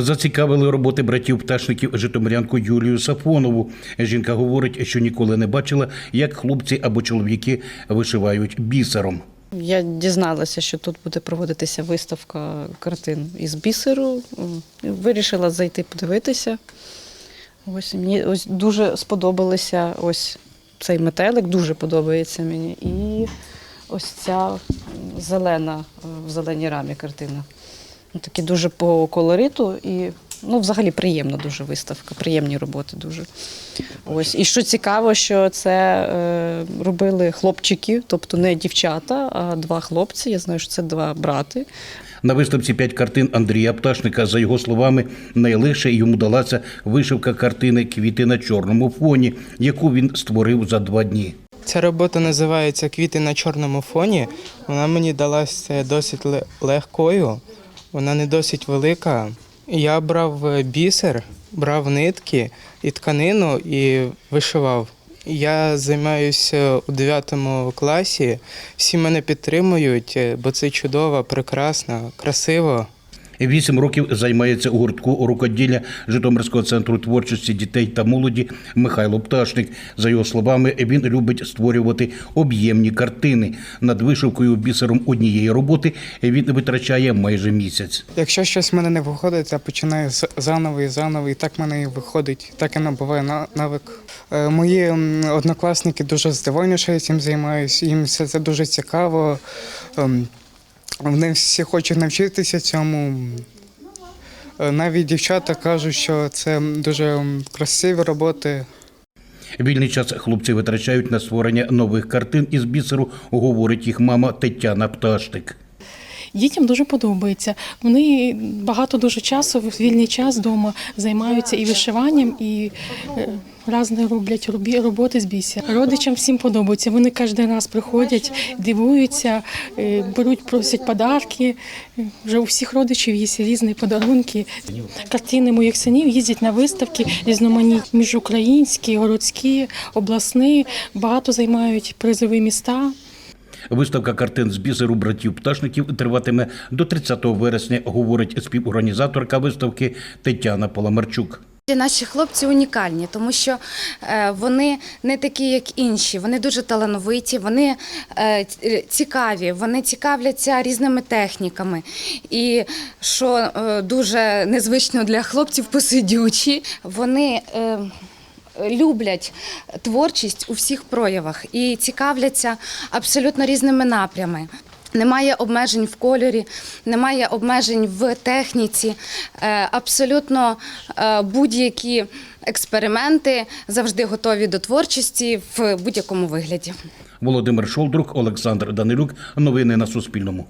Зацікавили роботи братів пташників Житомирянку Юлію Сафонову. Жінка говорить, що ніколи не бачила, як хлопці або чоловіки вишивають бісером. Я дізналася, що тут буде проводитися виставка картин із бісеру. Вирішила зайти подивитися. Ось мені ось дуже сподобалося ось цей метелик, дуже подобається мені. І ось ця зелена е, в зеленій рамі картина. Ну, Такі дуже по колориту і ну, взагалі приємна дуже виставка, приємні роботи дуже. Ось. І що цікаво, що це е, робили хлопчики, тобто не дівчата, а два хлопці. Я знаю, що це два брати. На виставці п'ять картин Андрія Пташника. За його словами, найлегше йому далася вишивка картини Квіти на чорному фоні, яку він створив за два дні. Ця робота називається Квіти на чорному фоні. Вона мені далася досить легкою, вона не досить велика. Я брав е, бісер, брав нитки і тканину і вишивав. Я займаюся у 9 класі. Всі мене підтримують, е, бо це чудово, прекрасно, красиво. Вісім років займається у гуртку рукоділля Житомирського центру творчості дітей та молоді Михайло Пташник. За його словами, він любить створювати об'ємні картини. Над вишивкою бісером однієї роботи він витрачає майже місяць. Якщо щось в мене не виходить, я починаю заново і заново, і так в мене і виходить. Так і набуває на- навик. Е, Мої однокласники дуже здивовані, що я цим займаюся. Їм все це дуже цікаво. Вони всі хочуть навчитися цьому. Е, Навіть дівчата кажуть, що це дуже красиві роботи. Вільний час хлопці витрачають на створення нових картин із бісеру, говорить їх мама Тетяна Пташник. Дітям дуже подобається. Вони багато дуже часу вільний час вдома займаються і вишиванням, і е, різні роблять роботи з бісера. Родичам всім подобається. Вони кожен раз приходять, дивуються, е, беруть, просять подарки. Вже у всіх родичів є різні подарунки. Картини моїх синів їздять на виставки різноманітні міжукраїнські, городські, обласні. Багато займають призові міста. Виставка картин з бісеру братів пташників триватиме до 30 вересня, говорить співорганізаторка виставки Тетяна Поломарчук. Наші хлопці унікальні, тому що е, вони не такі, як інші. Вони дуже талановиті, вони е, цікаві, вони цікавляться різними техніками. І що е, дуже незвично для хлопців, посидючі, вони. Люблять творчість у всіх проявах і цікавляться абсолютно різними напрямами. Немає обмежень в кольорі, немає обмежень в техніці. Е, Абсолютно е, будь-які експерименти завжди готові до творчості в будь-якому вигляді. Володимир Шолдрук, Олександр Данилюк. Новини на Суспільному.